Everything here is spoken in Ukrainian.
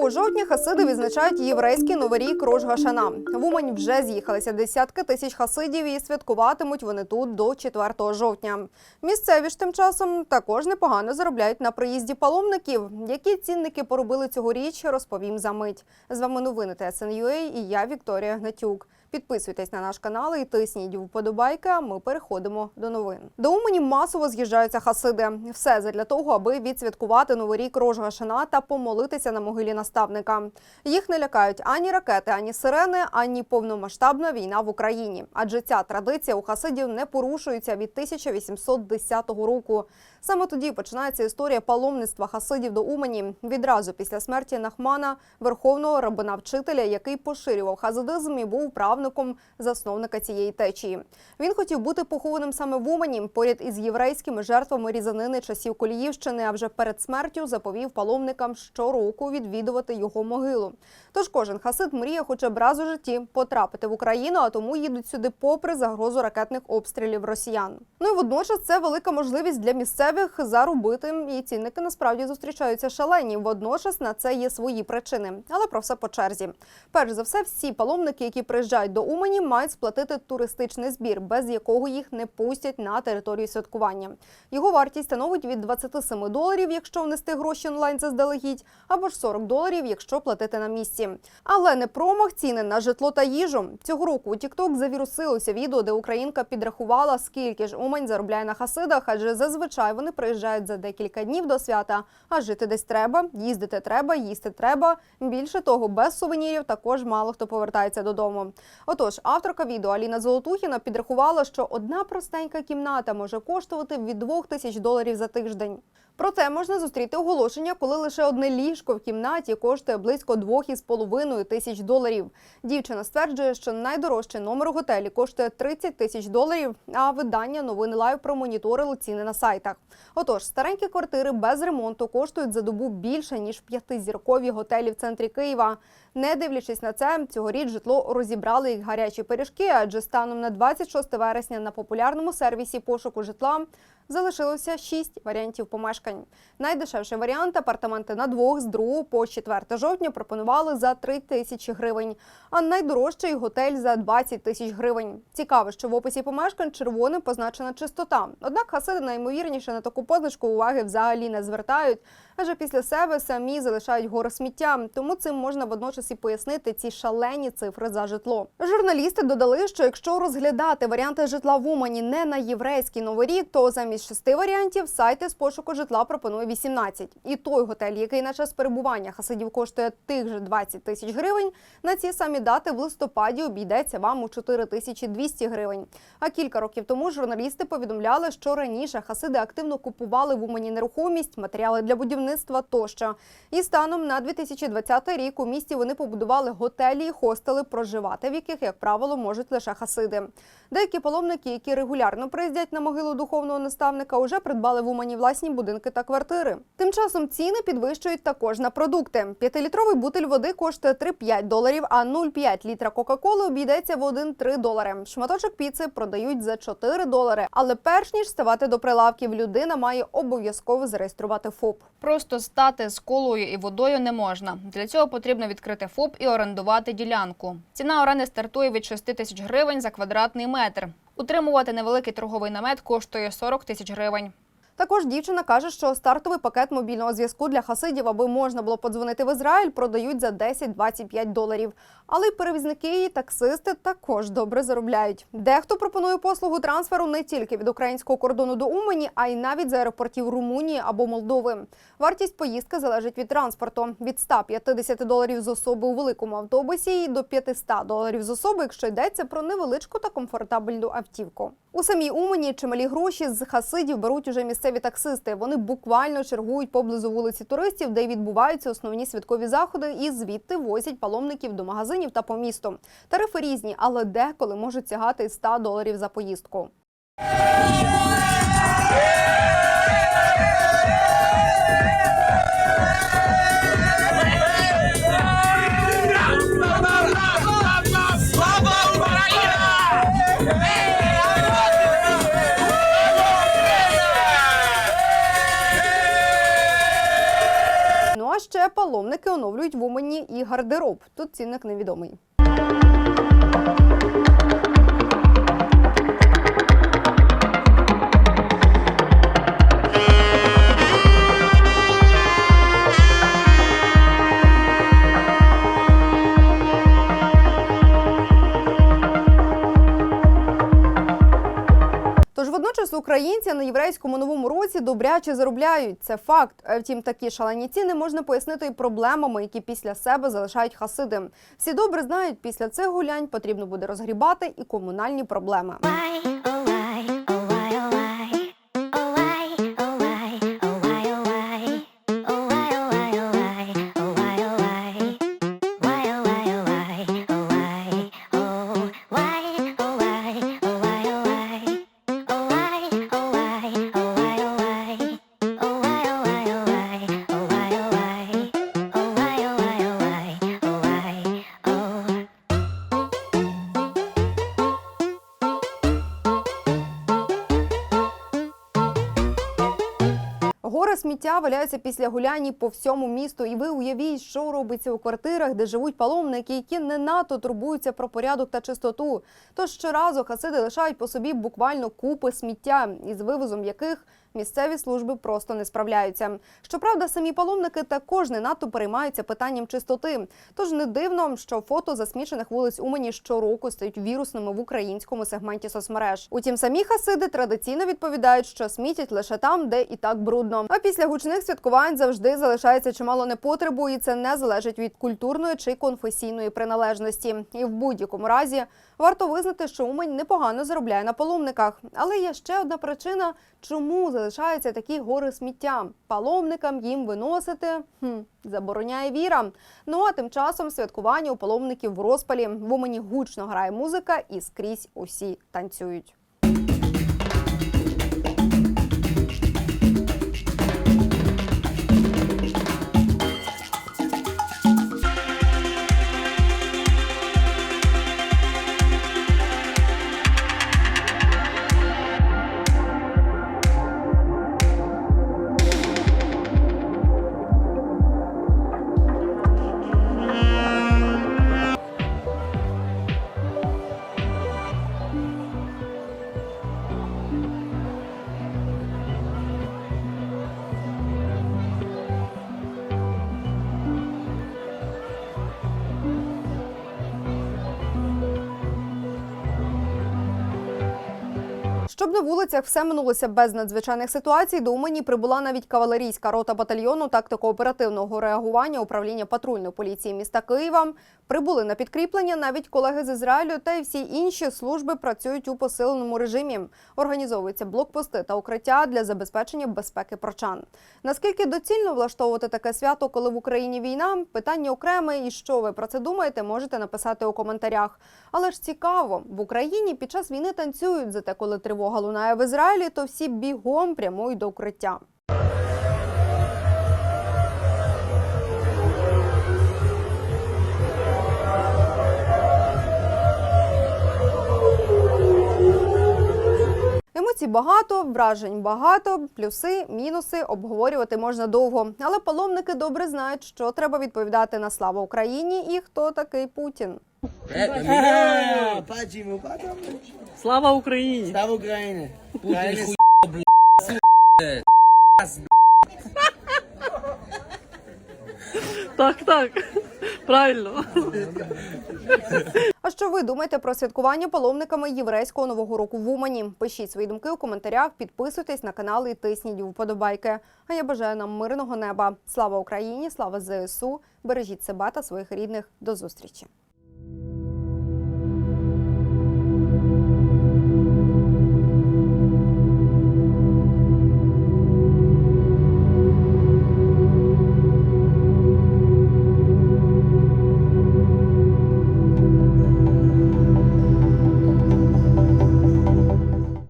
2 жовтня хасиди відзначають єврейський новий рік Рош Гашана. В Умань вже з'їхалися десятки тисяч хасидів і святкуватимуть вони тут до 4 жовтня. Місцеві ж тим часом також непогано заробляють на приїзді паломників. Які цінники поробили цьогоріч, розповім за мить. З вами новини ТСНЮА і я Вікторія Гнатюк. Підписуйтесь на наш канал і тисніть вподобайки. а Ми переходимо до новин. До Умані масово з'їжджаються хасиди. Все задля того, аби відсвяткувати новий рік Рож Гашана та помолитися на могилі наставника. Їх не лякають ані ракети, ані сирени, ані повномасштабна війна в Україні. Адже ця традиція у хасидів не порушується від 1810 року. Саме тоді починається історія паломництва хасидів до Умані відразу після смерті Нахмана, верховного рабина-вчителя, який поширював хасидизм і був правником засновника цієї течії. Він хотів бути похованим саме в Умані, поряд із єврейськими жертвами різанини часів Коліївщини. А вже перед смертю заповів паломникам щороку відвідувати його могилу. Тож кожен хасид мріє хоча б раз у житті потрапити в Україну, а тому їдуть сюди попри загрозу ракетних обстрілів росіян. Ну і водночас це велика можливість для місцевих заробити. І цінники насправді зустрічаються шалені. Водночас на це є свої причини. Але про все по черзі. Перш за все, всі паломники, які приїжджають до Умані, мають сплатити туристичний збір, без якого їх не пустять на територію святкування. Його вартість становить від 27 доларів, якщо внести гроші онлайн заздалегідь, або ж 40 доларів, якщо платити на місці. Але не промах ціни на житло та їжу. Цього року у TikTok завірусилося відео, де українка підрахувала, скільки ж Умань заробляє на хасидах, адже зазвичай вони приїжджають за декілька днів до свята. А жити десь треба, їздити треба, їсти треба. Більше того, без сувенірів також мало хто повертається додому. Отож, авторка відео Аліна Золотухіна підрахувала, що одна простенька кімната може коштувати від 2 тисяч доларів за тиждень. Проте можна зустріти оголошення, коли лише одне ліжко в кімнаті коштує близько 2,5 тисяч доларів. Дівчина стверджує, що найдорожчий номер у готелі коштує 30 тисяч доларів, а видання новини лайв промоніторили ціни на сайтах. Отож, старенькі квартири без ремонту коштують за добу більше ніж п'ятизіркові готелі в центрі Києва. Не дивлячись на це, цьогоріч житло розібрали як гарячі пиріжки, адже станом на 26 вересня на популярному сервісі пошуку житла залишилося шість варіантів помешкань. Найдешевший варіант апартаменти на двох з 2 по 4 жовтня пропонували за 3 тисячі гривень, а найдорожчий готель за 20 тисяч гривень. Цікаво, що в описі помешкань червоним позначена чистота. Однак хасиди найімовірніше на таку позначку уваги взагалі не звертають, адже після себе самі залишають гори сміття. Тому цим можна водночас і пояснити ці шалені цифри за житло. Журналісти додали, що якщо розглядати варіанти житла в Умані не на єврейський новий рік, то замість шести варіантів сайти з пошуку житла пропонує 18. І той готель, який на час перебування хасидів коштує тих же 20 тисяч гривень, на ці самі дати в листопаді обійдеться вам у 4 тисячі 200 гривень. А кілька років тому журналісти повідомляли, що раніше хасиди активно купували в Умані нерухомість, матеріали для будівництва тощо. І станом на 2020 рік у місті вони побудували готелі і хостели, проживати в яких, як правило, можуть лише хасиди. Деякі паломники, які регулярно приїздять на могилу духовного наставника, уже придбали в Умані власні будинки та квартири. Тим часом ціни підвищують також на продукти. П'ятилітровий бутиль води коштує 3,5 доларів, а 0,5 літра Кока-Коли обійдеться в 1,3 долари. Шматочок піци продають за 4 долари. Але перш ніж ставати до прилавків, людина має обов'язково зареєструвати ФОП. Просто стати з колою і водою не можна. Для цього потрібно відкрити ФОП і орендувати ділянку. Ціна оренди стартує від 6 тисяч гривень за квадратний метр. Утримувати невеликий торговий намет коштує 40 тисяч гривень. Також дівчина каже, що стартовий пакет мобільного зв'язку для хасидів, аби можна було подзвонити в Ізраїль, продають за 10-25 доларів. Але й перевізники і таксисти також добре заробляють. Дехто пропонує послугу трансферу не тільки від українського кордону до Умані, а й навіть з аеропортів Румунії або Молдови. Вартість поїздки залежить від транспорту від 150 доларів з особи у великому автобусі і до 500 доларів з особи, якщо йдеться про невеличку та комфортабельну автівку. У самій Умані чималі гроші з хасидів беруть уже місцеві таксисти. Вони буквально чергують поблизу вулиці туристів, де й відбуваються основні святкові заходи, і звідти возять паломників до магазинів та по місту. Тарифи різні, але деколи можуть сягати й 100 доларів за поїздку. Паломники оновлюють в Умані і гардероб. Тут цінник невідомий. Українці на єврейському новому році добряче заробляють. Це факт. Е, втім, такі шалені ціни можна пояснити і проблемами, які після себе залишають хасиди. Всі добре знають, після цих гулянь потрібно буде розгрібати і комунальні проблеми. Гори сміття валяються після гулянь по всьому місту, і ви уявіть, що робиться у квартирах, де живуть паломники, які не надто турбуються про порядок та чистоту. Тож щоразу хасиди лишають по собі буквально купи сміття, із вивозом яких місцеві служби просто не справляються. Щоправда, самі паломники також не надто переймаються питанням чистоти. Тож не дивно, що фото засмічених вулиць Умані щороку стають вірусними в українському сегменті соцмереж. Утім, самі хасиди традиційно відповідають, що смітять лише там, де і так брудно. А після гучних святкувань завжди залишається чимало непотребу, і це не залежить від культурної чи конфесійної приналежності. І в будь-якому разі варто визнати, що Умань непогано заробляє на паломниках. Але є ще одна причина, чому залишаються такі гори сміття. Паломникам їм виносити хм, забороняє віра. Ну а тим часом святкування у паломників в розпалі в Умані гучно грає музика і скрізь усі танцюють. Щоб на вулицях все минулося без надзвичайних ситуацій, до Умані прибула навіть кавалерійська рота батальйону тактико-оперативного реагування управління патрульної поліції міста Києва. Прибули на підкріплення навіть колеги з Ізраїлю та й всі інші служби працюють у посиленому режимі. Організовуються блокпости та укриття для забезпечення безпеки прочан. Наскільки доцільно влаштовувати таке свято, коли в Україні війна? Питання окреме, і що ви про це думаєте, можете написати у коментарях. Але ж цікаво, в Україні під час війни танцюють, зате коли тривога лунає в Ізраїлі, то всі бігом прямують до укриття. Емоцій багато, вражень багато, плюси, мінуси обговорювати можна довго. Але паломники добре знають, що треба відповідати на славу Україні і хто такий Путін. Е, Бачимо, бачимо. Слава Україні! Слава Україні. Україні Так, так. Правильно. А що ви думаєте про святкування паломниками єврейського нового року в Умані? Пишіть свої думки у коментарях, підписуйтесь на канал і тисніть вподобайки. А я бажаю нам мирного неба. Слава Україні! Слава ЗСУ! Бережіть себе та своїх рідних. До зустрічі!